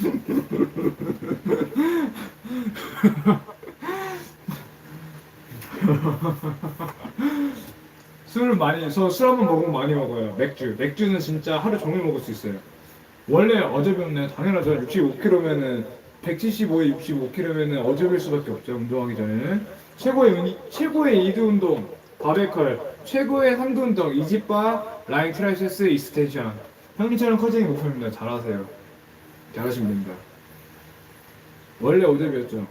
술을 많이 저 술 한번 먹으면 많이 먹어요. 맥주. 맥주는 진짜 하루 종일 먹을 수 있어요. 원래 어제병네 당연하죠. 65kg면은 175에 65kg면은 어제병일 수밖에 없죠. 운동하기 전에는 최고의 운이, 최고의 이두 운동 바베컬, 최고의 삼두 운동 이지바, 라인 트라이세스, 이스텐션. 형님처럼 커지는 게 목표입니다. 잘하세요. 잘하시면 됩니다. 원래 어제병이었죠.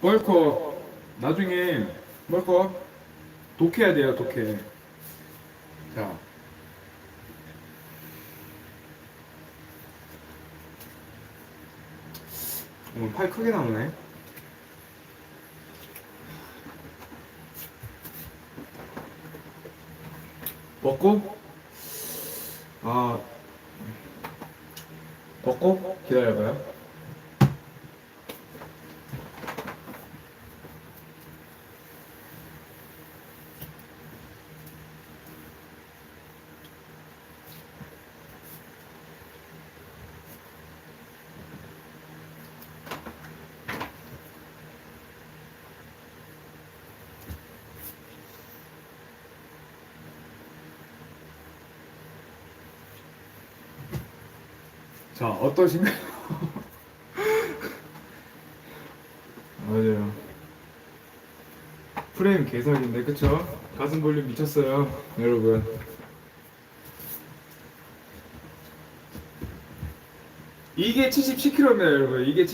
멀커 나중에 멀커 독해야 돼요 독해 자 오늘 팔 크게 나오네 먹고? 아 먹고? 기다려봐요 자, 어떠신가요? 맞아요. 프레임 개석인데, 그쵸? 가슴 볼륨 미쳤어요, 여러분. 이게 77kg입니다, 여러분. 이게 70